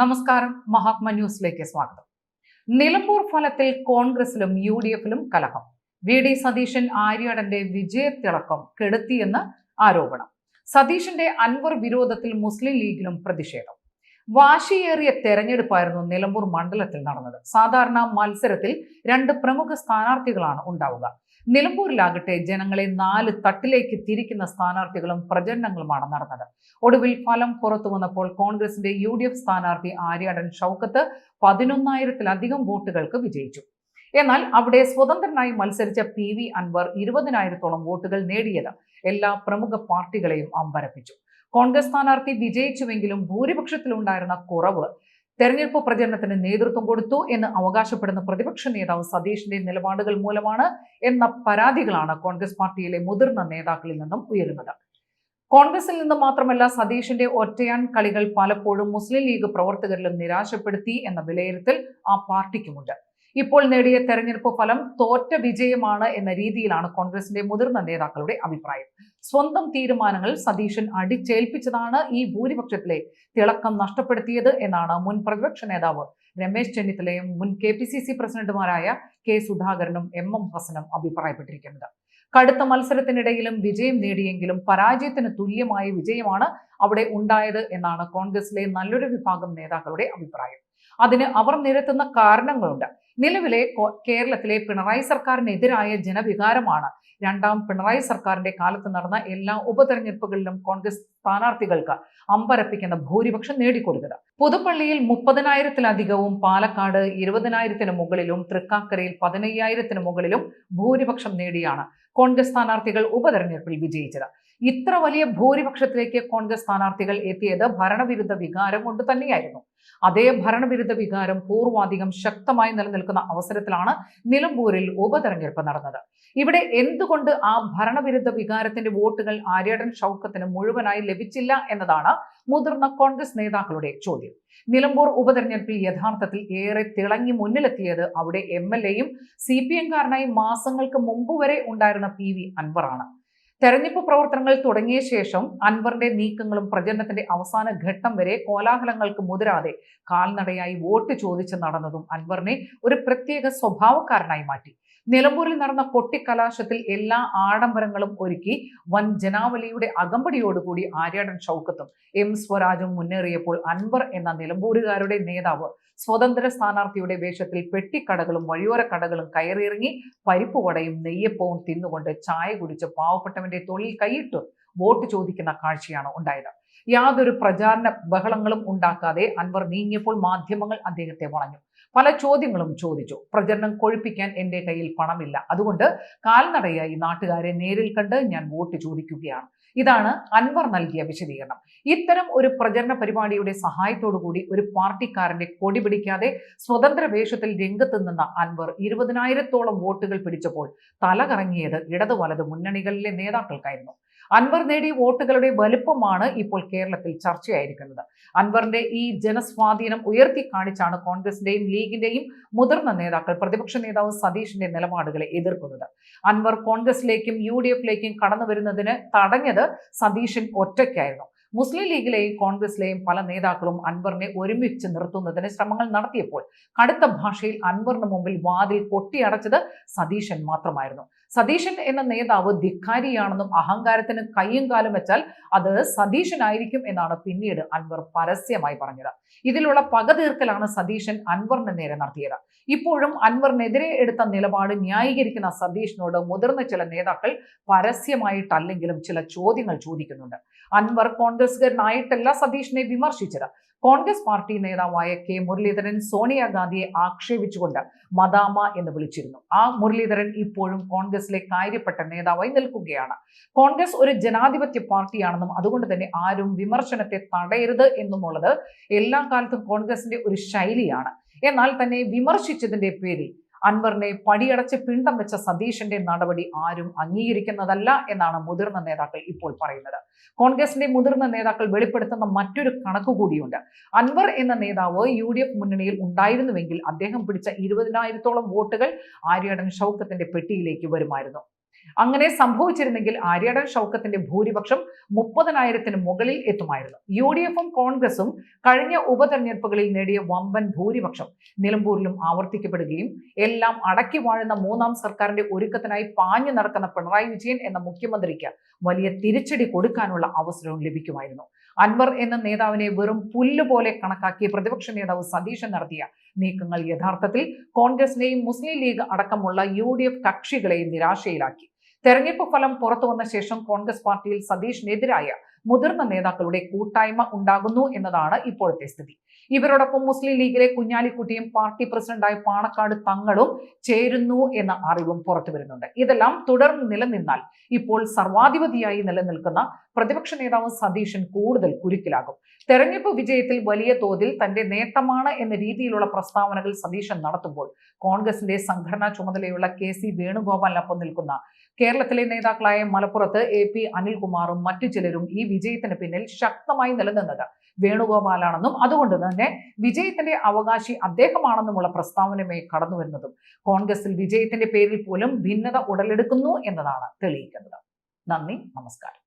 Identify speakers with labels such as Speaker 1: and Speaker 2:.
Speaker 1: നമസ്കാരം മഹാത്മ ന്യൂസിലേക്ക് സ്വാഗതം. നിലമ്പൂർ ഫലത്തിൽ കോൺഗ്രസിലും യു ഡി എഫിലും കലഹം. വി ഡി സതീശൻ ആര്യാടന്റെ വിജയത്തിളക്കം കെടുത്തിയെന്ന് ആരോപണം. സതീശന്റെ അൻവർ വിരോധത്തിൽ മുസ്ലിം ലീഗിലും പ്രതിഷേധം. വാശിയേറിയ തെരഞ്ഞെടുപ്പായിരുന്നു നിലമ്പൂർ മണ്ഡലത്തിൽ നടന്നത്. സാധാരണ മത്സരത്തിൽ രണ്ട് പ്രമുഖ സ്ഥാനാർത്ഥികളാണ് ഉണ്ടാവുക. നിലമ്പൂരിലാകട്ടെ ജനങ്ങളെ നാല് തട്ടിലേക്ക് തിരിക്കുന്ന സ്ഥാനാർത്ഥികളും പ്രചരണങ്ങളുമാണ് നടന്നത്. ഒടുവിൽ ഫലം പുറത്തു വന്നപ്പോൾ കോൺഗ്രസിന്റെ യു ഡി എഫ് സ്ഥാനാർത്ഥി ആര്യാടൻ ഷൗക്കത്ത് പതിനൊന്നായിരത്തിലധികം വോട്ടുകൾക്ക് വിജയിച്ചു. എന്നാൽ അവിടെ സ്വതന്ത്രനായി മത്സരിച്ച പി വി അൻവർ ഇരുപതിനായിരത്തോളം വോട്ടുകൾ നേടിയത് എല്ലാ പ്രമുഖ പാർട്ടികളെയും അമ്പരപ്പിച്ചു. കോൺഗ്രസ് സ്ഥാനാർത്ഥി വിജയിച്ചുവെങ്കിലും ഭൂരിപക്ഷത്തിലുണ്ടായിരുന്ന കുറവ് തെരഞ്ഞെടുപ്പ് പ്രചരണത്തിന് നേതൃത്വം കൊടുത്തു എന്ന് അവകാശപ്പെടുന്ന പ്രതിപക്ഷ നേതാവ് സതീഷിന്റെ നിലപാടുകൾ മൂലമാണ് എന്ന പരാതികളാണ് കോൺഗ്രസ് പാർട്ടിയിലെ മുതിർന്ന നേതാക്കളിൽ നിന്നും ഉയരുന്നത്. കോൺഗ്രസിൽ നിന്ന് മാത്രമല്ല സതീഷിന്റെ ഒറ്റയാൻ കളികൾ പലപ്പോഴും മുസ്ലിം ലീഗ് പ്രവർത്തകരിലും നിരാശപ്പെടുത്തി എന്ന വിലയിരുത്തൽ ആ പാർട്ടിക്കുമുണ്ട്. ഇപ്പോൾ നേടിയ തെരഞ്ഞെടുപ്പ് ഫലം തോറ്റ വിജയമാണ് എന്ന രീതിയിലാണ് കോൺഗ്രസിന്റെ മുതിർന്ന നേതാക്കളുടെ അഭിപ്രായം. സ്വന്തം തീരുമാനങ്ങൾ സതീശൻ അടിച്ചേൽപ്പിച്ചതാണ് ഈ ഭൂരിപക്ഷത്തിലെ തിളക്കം നഷ്ടപ്പെടുത്തിയത് എന്നാണ് മുൻ പ്രതിപക്ഷ നേതാവ്. രമേശ് ചെന്നിത്തലയും മുൻ കെ പി സി സി പ്രസിഡന്റുമാരായ കെ സുധാകരനും എം എം ഹസനും അഭിപ്രായപ്പെട്ടിരിക്കുന്നത്. കടുത്ത മത്സരത്തിനിടയിലും വിജയം നേടിയെങ്കിലും പരാജയത്തിന് തുല്യമായ വിജയമാണ് അവിടെ ഉണ്ടായത് എന്നാണ് കോൺഗ്രസിലെ നല്ലൊരു വിഭാഗം നേതാക്കളുടെ അഭിപ്രായം. അതിന് അവർ നിരത്തുന്ന കാരണങ്ങളുണ്ട്. നിലവിലെ കേരളത്തിലെ പിണറായി സർക്കാരിനെതിരായ ജനവികാരമാണ് രണ്ടാം പിണറായി സർക്കാരിന്റെ കാലത്ത് നടന്ന എല്ലാ ഉപതെരഞ്ഞെടുപ്പുകളിലും കോൺഗ്രസ് സ്ഥാനാർത്ഥികൾക്ക് അമ്പരപ്പിക്കുന്ന ഭൂരിപക്ഷം നേടിക്കൊടുത്തത്. പുതുപ്പള്ളിയിൽ മുപ്പതിനായിരത്തിലധികവും പാലക്കാട് ഇരുപതിനായിരത്തിന് മുകളിലും തൃക്കാക്കരയിൽ പതിനയ്യായിരത്തിന് മുകളിലും ഭൂരിപക്ഷം നേടിയാണ് കോൺഗ്രസ് സ്ഥാനാർത്ഥികൾ ഉപതെരഞ്ഞെടുപ്പിൽ വിജയിച്ചത്. ഇത്ര വലിയ ഭൂരിപക്ഷത്തിലേക്ക് കോൺഗ്രസ് സ്ഥാനാർത്ഥികൾ എത്തിയത് ഭരണവിരുദ്ധ വികാരം കൊണ്ട് തന്നെയായിരുന്നു. അതേ ഭരണവിരുദ്ധ വികാരം പൂർവാധികം ശക്തമായി നിലനിൽക്കുന്ന അവസരത്തിലാണ് നിലമ്പൂരിൽ ഉപതെരഞ്ഞെടുപ്പ് നടന്നത്. ഇവിടെ എന്തുകൊണ്ട് ആ ഭരണവിരുദ്ധ വികാരത്തിന്റെ വോട്ടുകൾ ആര്യാടൻ ഷൗക്കത്തിന് മുഴുവനായി ലഭിച്ചില്ല എന്നതാണ് മുതിർന്ന കോൺഗ്രസ് നേതാക്കളുടെ ചോദ്യം. നിലമ്പൂർ ഉപതെരഞ്ഞെടുപ്പിൽ യഥാർത്ഥത്തിൽ ഏറെ തിളങ്ങി മുന്നിലെത്തിയത് അവിടെ എം എൽ എയും സി പി എംകാരനായി മാസങ്ങൾക്ക് മുമ്പ് വരെ ഉണ്ടായിരുന്ന പി വി അൻവറാണ്. തെരഞ്ഞെടുപ്പ് പ്രവർത്തനങ്ങൾ തുടങ്ങിയ ശേഷം അൻവറിന്റെ നീക്കങ്ങളും പ്രചരണത്തിന്റെ അവസാന ഘട്ടം വരെ കോലാഹലങ്ങൾക്ക് മുതിരാതെ കാൽനടയായി വോട്ട് ചോദിച്ച് നടന്നതും അൻവറിനെ ഒരു പ്രത്യേക സ്വഭാവക്കാരനായി മാറ്റി. നിലമ്പൂരിൽ നടന്ന കൊട്ടിക്കലാശത്തിൽ എല്ലാ ആഡംബരങ്ങളും ഒരുക്കി വൻ ജനാവലിയുടെ അകമ്പടിയോടുകൂടി ആര്യാടൻ ഷൗക്കത്തും. എം സ്വരാജും മുന്നേറിയപ്പോൾ അൻവർ എന്ന നിലമ്പൂരുകാരുടെ നേതാവ് സ്വതന്ത്ര സ്ഥാനാർത്ഥിയുടെ വേഷത്തിൽ പെട്ടിക്കടകളും വഴിയോര കടകളും കയറിയിറങ്ങി പരിപ്പുവടയും നെയ്യപ്പവും തിന്നുകൊണ്ട് ചായ കുടിച്ച് പാവപ്പെട്ടവന്റെ തൊഴിൽ കൈയിട്ട് വോട്ട് ചോദിക്കുന്ന കാഴ്ചയാണ് ഉണ്ടായത്. യാതൊരു പ്രചാരണ ബഹളങ്ങളും ഉണ്ടാക്കാതെ അൻവർ നീങ്ങിയപ്പോൾ മാധ്യമങ്ങൾ അദ്ദേഹത്തെ വളഞ്ഞു. പല ചോദ്യങ്ങളും ചോദിച്ചു. പ്രചരണം കൊഴുപ്പിക്കാൻ എന്റെ കയ്യിൽ പണമില്ല. അതുകൊണ്ട് കാൽനടയായി നാട്ടുകാരെ നേരിൽ കണ്ട് ഞാൻ വോട്ട് ചോദിക്കുകയാണ്. ഇതാണ് അൻവർ നൽകിയ വിശദീകരണം. ഇത്തരം ഒരു പ്രചരണ പരിപാടിയുടെ സഹായത്തോടുകൂടി ഒരു പാർട്ടിക്കാരന്റെ കൊടി പിടിക്കാതെ സ്വതന്ത്ര വേഷത്തിൽ രംഗത്ത് നിന്ന അൻവർ ഇരുപതിനായിരത്തോളം വോട്ടുകൾ പിടിച്ചപ്പോൾ തല കറങ്ങിയത് ഇടതു വലത് മുന്നണികളിലെ നേതാക്കൾക്കായിരുന്നു. അൻവർ നേടിയ വോട്ടുകളുടെ വലുപ്പമാണ് ഇപ്പോൾ കേരളത്തിൽ ചർച്ചയായിരിക്കുന്നത്. അൻവറിന്റെ ഈ ജനസ്വാധീനം ഉയർത്തി കാണിച്ചാണ് കോൺഗ്രസിന്റെയും ലീഗിന്റെയും മുതിർന്ന നേതാക്കൾ പ്രതിപക്ഷ നേതാവ് സതീഷിന്റെ നിലപാടുകളെ എതിർക്കുന്നത്. അൻവർ കോൺഗ്രസിലേക്കും യു ഡി എഫിലേക്കും കടന്നു വരുന്നതിന് തടഞ്ഞത് സതീശൻ ഒറ്റയ്ക്കായിരുന്നു. മുസ്ലിം ലീഗിലെയും കോൺഗ്രസിലെയും പല നേതാക്കളും അൻവറിനെ ഒരുമിച്ച് നിർത്തുന്നതിന് ശ്രമങ്ങൾ നടത്തിയപ്പോൾ കടുത്ത ഭാഷയിൽ അൻവറിന് മുമ്പിൽ വാതിൽ കൊട്ടിയടച്ചത് സതീശൻ മാത്രമായിരുന്നു. സതീശൻ എന്ന നേതാവ് ധിക്കാരിയാണെന്നും അഹങ്കാരത്തിന് കയ്യും കാലും വെച്ചാൽ അത് സതീശനായിരിക്കും എന്നാണ് പിന്നീട് അൻവർ പരസ്യമായി പറഞ്ഞത്. ഇതിലുള്ള പക തീർക്കലാണ് സതീശൻ അൻവറിന് നേരെ നടത്തിയത്. ഇപ്പോഴും അൻവറിനെതിരെ എടുത്ത നിലപാട് ന്യായീകരിക്കുന്ന സതീഷിനോട് മുതിർന്ന ചില നേതാക്കൾ പരസ്യമായിട്ടല്ലെങ്കിലും ചില ചോദ്യങ്ങൾ ചോദിക്കുന്നുണ്ട്. അൻവർ കോൺഗ്രസ്സുകാരനായിട്ടല്ല സതീഷിനെ വിമർശിച്ചത്. കോൺഗ്രസ് പാർട്ടി നേതാവായ കെ മുരളീധരൻ സോണിയാഗാന്ധിയെ ആക്ഷേപിച്ചുകൊണ്ട് മദാമ എന്ന് വിളിച്ചിരുന്നു. ആ മുരളീധരൻ ഇപ്പോഴും കോൺഗ്രസിലെ കാര്യപ്പെട്ട നേതാവായി നിൽക്കുകയാണ്. കോൺഗ്രസ് ഒരു ജനാധിപത്യ പാർട്ടിയാണെന്നും അതുകൊണ്ട് തന്നെ ആരും വിമർശനത്തെ തടയരുത് എന്നുമുള്ളത് എല്ലാ കാലത്തും കോൺഗ്രസിന്റെ ഒരു ശൈലിയാണ്. എന്നാൽ തന്നെ വിമർശിച്ചതിന്റെ പേരിൽ അൻവറിനെ പടിയടച്ച് പിണ്ടം വെച്ച സതീഷിന്റെ നടപടി ആരും അംഗീകരിക്കുന്നതല്ല എന്നാണ് മുതിർന്ന നേതാക്കൾ ഇപ്പോൾ പറയുന്നത്. കോൺഗ്രസിന്റെ മുതിർന്ന നേതാക്കൾ വെളിപ്പെടുത്തുന്ന മറ്റൊരു കണക്ക് കൂടിയുണ്ട്. അൻവർ എന്ന നേതാവ് യു ഡി എഫ് മുന്നണിയിൽ ഉണ്ടായിരുന്നുവെങ്കിൽ അദ്ദേഹം പിടിച്ച ഇരുപതിനായിരത്തോളം വോട്ടുകൾ ആര്യാടൻ ഷൗക്കത്തിന്റെ പെട്ടിയിലേക്ക് വരുമായിരുന്നു. അങ്ങനെ സംഭവിച്ചിരുന്നെങ്കിൽ ആര്യാടൻ ഷൗക്കത്തിന്റെ ഭൂരിപക്ഷം മുപ്പതിനായിരത്തിന് മുകളിൽ എത്തുമായിരുന്നു. യു ഡി എഫും കോൺഗ്രസും കഴിഞ്ഞ ഉപതെരഞ്ഞെടുപ്പുകളിൽ നേടിയ വമ്പൻ ഭൂരിപക്ഷം നിലമ്പൂരിലും ആവർത്തിക്കപ്പെടുകയും എല്ലാം അടക്കി വാഴുന്ന മൂന്നാം സർക്കാരിന്റെ ഒരുക്കത്തിനായി പാഞ്ഞു നടക്കുന്ന പിണറായി വിജയൻ എന്ന മുഖ്യമന്ത്രിക്ക് വലിയ തിരിച്ചടി കൊടുക്കാനുള്ള അവസരവും ലഭിക്കുമായിരുന്നു. അൻവർ എന്ന നേതാവിനെ വെറും പുല്ലുപോലെ കണക്കാക്കി പ്രതിപക്ഷ നേതാവ് സതീശൻ നടത്തിയ നീക്കങ്ങൾ യഥാർത്ഥത്തിൽ കോൺഗ്രസിനെയും മുസ്ലിം ലീഗ് അടക്കമുള്ള യു കക്ഷികളെയും നിരാശയിലാക്കി. തെരഞ്ഞെടുപ്പ് ഫലം പുറത്തു വന്ന ശേഷം കോൺഗ്രസ് പാർട്ടിയിൽ സതീഷിനെതിരായ മുതിർന്ന നേതാക്കളുടെ കൂട്ടായ്മ ഉണ്ടാകുന്നു എന്നതാണ് ഇപ്പോഴത്തെ സ്ഥിതി. ഇവരോടൊപ്പം മുസ്ലിം ലീഗിലെ കുഞ്ഞാലിക്കുട്ടിയും പാർട്ടി പ്രസിഡന്റായ പാണക്കാട് തങ്ങളും ചേരുന്നു എന്ന അറിവും പുറത്തു വരുന്നുണ്ട്. ഇതെല്ലാം തുടർന്ന് നിലനിന്നാൽ ഇപ്പോൾ സർവാധിപതിയായി നിലനിൽക്കുന്ന പ്രതിപക്ഷ നേതാവ് സതീശൻ കൂടുതൽ കുരുക്കിലാകും. തെരഞ്ഞെടുപ്പ് വിജയത്തിൽ വലിയ തോതിൽ തന്റെ നേട്ടമാണ് എന്ന രീതിയിലുള്ള പ്രസ്താവനകൾ സതീശൻ നടത്തുമ്പോൾ കോൺഗ്രസിന്റെ സംഘടനാ ചുമതലയുള്ള കെ സി വേണുഗോപാലിനൊപ്പം നിൽക്കുന്ന കേരളത്തിലെ നേതാക്കളായ മലപ്പുറത്ത് എ പി അനിൽകുമാറും മറ്റു ചിലരും ഈ വിജയത്തിന് പിന്നിൽ ശക്തമായി നിലനിന്നത് വേണുഗോപാലാണെന്നും അതുകൊണ്ട് തന്നെ വിജയത്തിന്റെ അവകാശി അദ്ദേഹമാണെന്നുമുള്ള പ്രസ്താവനയുമായി കടന്നു വരുന്നതും കോൺഗ്രസിൽ വിജയത്തിന്റെ പേരിൽ പോലും ഭിന്നത ഉടലെടുക്കുന്നു എന്നതാണ് തെളിയിക്കുന്നത്. നന്ദി നമസ്കാരം.